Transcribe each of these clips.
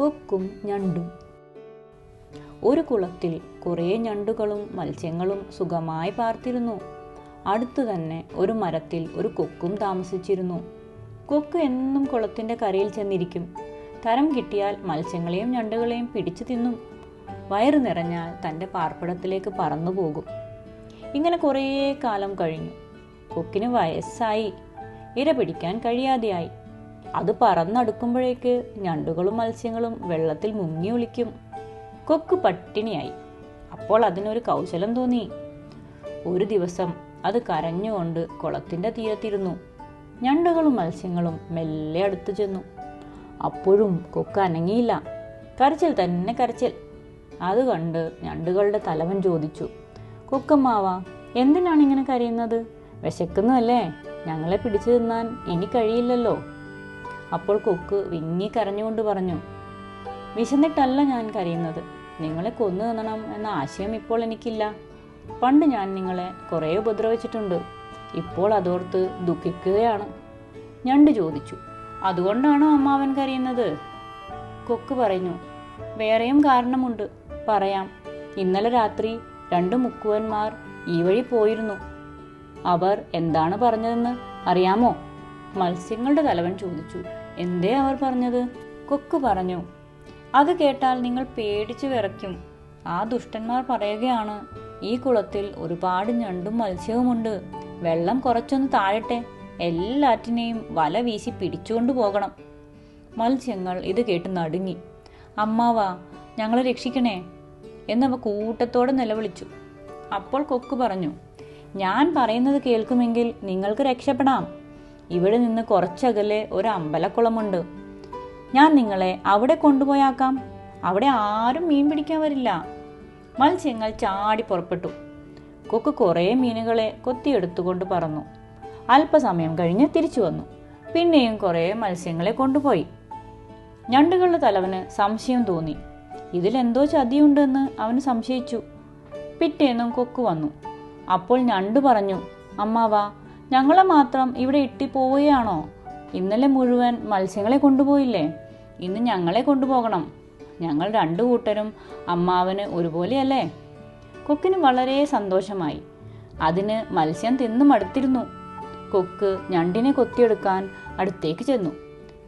കൊക്കും ഞണ്ടും. ഒരു കുളത്തിൽ കുറേ ഞണ്ടുകളും മത്സ്യങ്ങളും സുഖമായി പാർത്തിരുന്നു. അടുത്തു തന്നെ ഒരു മരത്തിൽ ഒരു കൊക്കും താമസിച്ചിരുന്നു. കൊക്ക് എന്നും കുളത്തിന്റെ കരയിൽ ചെന്നിരിക്കും. തരം കിട്ടിയാൽ മത്സ്യങ്ങളെയും ഞണ്ടുകളെയും പിടിച്ചു തിന്നും. വയറ് നിറഞ്ഞാൽ തന്റെ പാർപ്പിടത്തിലേക്ക് പറന്നു പോകും. ഇങ്ങനെ കുറേ കാലം കഴിഞ്ഞു. കൊക്കിന് വയസ്സായി. ഇര പിടിക്കാൻ കഴിയാതെയായി. അത് പറന്നടുക്കുമ്പോഴേക്ക് ഞണ്ടുകളും മത്സ്യങ്ങളും വെള്ളത്തിൽ മുങ്ങി ഒളിക്കും. കൊക്ക് പട്ടിണിയായി. അപ്പോൾ അതിനൊരു കൗശലം തോന്നി. ഒരു ദിവസം അത് കരഞ്ഞുകൊണ്ട് കുളത്തിന്റെ തീരത്തിരുന്നു. ഞണ്ടുകളും മത്സ്യങ്ങളും മെല്ലെ അടുത്തു ചെന്നു. അപ്പോഴും കൊക്ക് അനങ്ങിയില്ല. കരച്ചിൽ തന്നെ കരച്ചിൽ. അത് കണ്ട് ഞണ്ടുകളുടെ തലവൻ ചോദിച്ചു. കൊക്കമ്മാവ എന്തിനാണ് ഇങ്ങനെ കരയുന്നത്? വിശക്കുന്നു അല്ലേ ഞങ്ങളെ പിടിച്ചു തിന്നാൻ ഇനി കഴിയില്ലല്ലോ. അപ്പോൾ കൊക്ക് വിങ്ങി കരഞ്ഞുകൊണ്ട് പറഞ്ഞു വിശന്നിട്ടല്ല ഞാൻ കരയുന്നത്. നിങ്ങളെ കൊന്നു തിന്നണം എന്ന ആശയം ഇപ്പോൾ എനിക്കില്ല. പണ്ട് ഞാൻ നിങ്ങളെ കുറേ ഉപദ്രവിച്ചിട്ടുണ്ട്. ഇപ്പോൾ അതോർത്ത് ദുഃഖിക്കുകയാണ്. ഞണ്ട് ചോദിച്ചു അതുകൊണ്ടാണോ അമ്മാവൻ കരയുന്നത്? കൊക്ക് പറഞ്ഞു വേറെയും കാരണമുണ്ട്. പറയാം ഇന്നലെ രാത്രി രണ്ട് മുക്കുവന്മാർ ഈ വഴി പോയിരുന്നു. അവർ എന്താണ് പറഞ്ഞതെന്ന് അറിയാമോ? മത്സ്യങ്ങളുടെ തലവൻ ചോദിച്ചു എന്തേ അവർ പറഞ്ഞത്? കൊക്ക് പറഞ്ഞു. അത് കേട്ടാൽ നിങ്ങൾ പേടിച്ചു വിറയ്ക്കും. ആ ദുഷ്ടന്മാർ പറയുകയാണ് ഈ കുളത്തിൽ ഒരുപാട് ഞണ്ടും മത്സ്യവുമുണ്ട്. വെള്ളം കുറച്ചൊന്ന് താഴട്ടെ. എല്ലാറ്റിനെയും വല വീശി പിടിച്ചുകൊണ്ട് പോകണം. മത്സ്യങ്ങൾ ഇത് കേട്ട് നടുങ്ങി. അമ്മാവാ ഞങ്ങളെ രക്ഷിക്കണേ എന്നവ കൂട്ടത്തോടെ നിലവിളിച്ചു. അപ്പോൾ കൊക്ക് പറഞ്ഞു ഞാൻ പറയുന്നത് കേൾക്കുമെങ്കിൽ നിങ്ങൾക്ക് രക്ഷപ്പെടാം. ഇവിടെ നിന്ന് കുറച്ചകലെ ഒരു അമ്പലക്കുളമുണ്ട്. ഞാൻ നിങ്ങളെ അവിടെ കൊണ്ടുപോയാക്കാം. അവിടെ ആരും മീൻ പിടിക്കാൻ വരില്ല. മത്സ്യങ്ങൾ ചാടി പുറപ്പെട്ടു. കൊക്ക് കുറേ മീനുകളെ കൊത്തിയെടുത്തുകൊണ്ട് പറന്നു. അല്പസമയം കഴിഞ്ഞ് തിരിച്ചു വന്നു. പിന്നെയും കുറേ മത്സ്യങ്ങളെ കൊണ്ടുപോയി. ഞണ്ടുകളുടെ തലവന് സംശയം തോന്നി. ഇതിലെന്തോ ചതിയുണ്ടെന്ന് അവന് സംശയിച്ചു. പിറ്റേന്നും കൊക്ക് വന്നു. അപ്പോൾ ഞണ്ട് പറഞ്ഞു അമ്മാവാ ഞങ്ങളെ മാത്രം ഇവിടെ ഇട്ടിപ്പോവുകയാണോ? ഇന്നലെ മുഴുവൻ മത്സ്യങ്ങളെ കൊണ്ടുപോയില്ലേ? ഇന്ന് ഞങ്ങളെ കൊണ്ടുപോകണം. ഞങ്ങൾ രണ്ടു കൂട്ടരും അമ്മാവന് ഒരുപോലെയല്ലേ? കൊക്കിന് വളരെ സന്തോഷമായി. അതിന് മത്സ്യം തിന്നു മടുത്തിരുന്നു. കൊക്ക് ഞണ്ടിനെ കൊത്തിയെടുക്കാൻ അടുത്തേക്ക് ചെന്നു.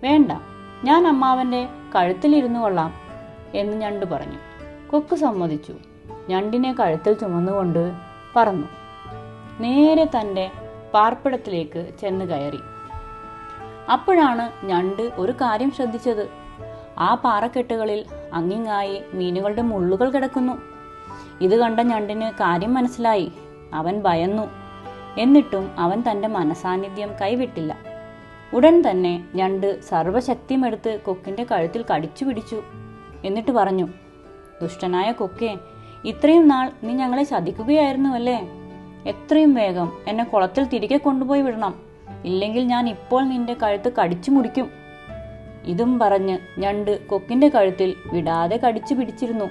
വേണ്ട ഞാൻ അമ്മാവന്റെ കഴുത്തിലിരുന്നു കൊള്ളാം എന്ന് ഞണ്ട് പറഞ്ഞു. കൊക്ക് സമ്മതിച്ചു. ഞണ്ടിനെ കഴുത്തിൽ ചുമന്നുകൊണ്ട് പറന്നു. നേരെ തന്റെ പാർപ്പിടത്തിലേക്ക് ചെന്ന് കയറി. അപ്പോഴാണ് ഞണ്ട് ഒരു കാര്യം ശ്രദ്ധിച്ചത്. ആ പാറക്കെട്ടുകളിൽ അങ്ങിങ്ങായി മീനുകളുടെ മുള്ളുകൾ കിടക്കുന്നു. ഇത് കണ്ട ഞണ്ടിന് കാര്യം മനസ്സിലായി. അവൻ ഭയന്നു. എന്നിട്ടും അവൻ തന്റെ മനസാന്നിധ്യം കൈവിട്ടില്ല. ഉടൻ തന്നെ ഞണ്ട് സർവശക്തിയുമെടുത്ത് കൊക്കിന്റെ കഴുത്തിൽ കടിച്ചു പിടിച്ചു. എന്നിട്ട് പറഞ്ഞു ദുഷ്ടനായ കൊക്കെ ഇത്രയും നാൾ നീ ഞങ്ങളെ ചതിക്കുകയായിരുന്നു അല്ലേ എത്രയും വേഗം എന്നെ കുളത്തിൽ തിരികെ കൊണ്ടുപോയി വിടണം. ഇല്ലെങ്കിൽ ഞാൻ ഇപ്പോൾ നിന്റെ കഴുത്ത് കടിച്ചു മുടിക്കും ഇതും പറഞ്ഞ് ഞണ്ട് കൊക്കിന്റെ കഴുത്തിൽ വിടാതെ കടിച്ചു പിടിച്ചിരുന്നു.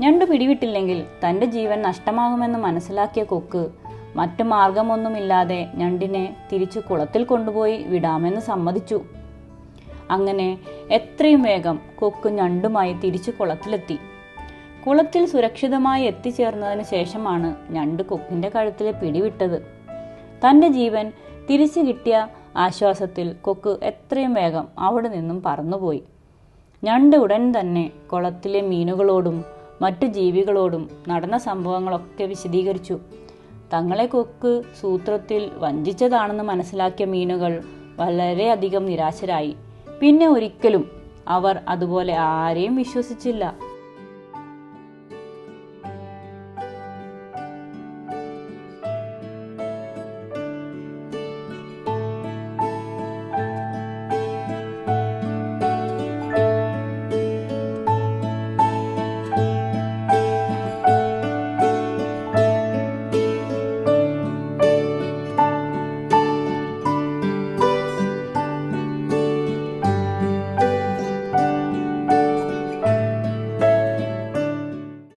ഞണ്ട് പിടിവിട്ടില്ലെങ്കിൽ തന്റെ ജീവൻ നഷ്ടമാകുമെന്ന് മനസ്സിലാക്കിയ കൊക്ക് മറ്റു മാർഗമൊന്നുമില്ലാതെ ഞണ്ടിനെ തിരിച്ചു കുളത്തിൽ കൊണ്ടുപോയി വിടാമെന്ന് സമ്മതിച്ചു. അങ്ങനെ എത്രയും വേഗം കൊക്ക് ഞണ്ടുമായി തിരിച്ചു കുളത്തിലെത്തി. കുളത്തിൽ സുരക്ഷിതമായി എത്തിച്ചേർന്നതിന് ശേഷമാണ് ഞണ്ട് കൊക്കിന്റെ കഴുത്തിൽ പിടിവിട്ടത്. തന്റെ ജീവൻ തിരിച്ചു കിട്ടിയ ആശ്വാസത്തിൽ കൊക്ക് എത്രയും വേഗം അവിടെ നിന്നും പറന്നുപോയി. ഞണ്ട് ഉടൻ തന്നെ കുളത്തിലെ മീനുകളോടും മറ്റു ജീവികളോടും നടന്ന സംഭവങ്ങളൊക്കെ വിശദീകരിച്ചു. തങ്ങളെ കൊക്ക് സൂത്രത്തിൽ വഞ്ചിച്ചതാണെന്ന് മനസ്സിലാക്കിയ മീനുകൾ വളരെയധികം നിരാശരായി. പിന്നെ ഒരിക്കലും അവർ അതുപോലെ ആരെയും വിശ്വസിച്ചില്ല.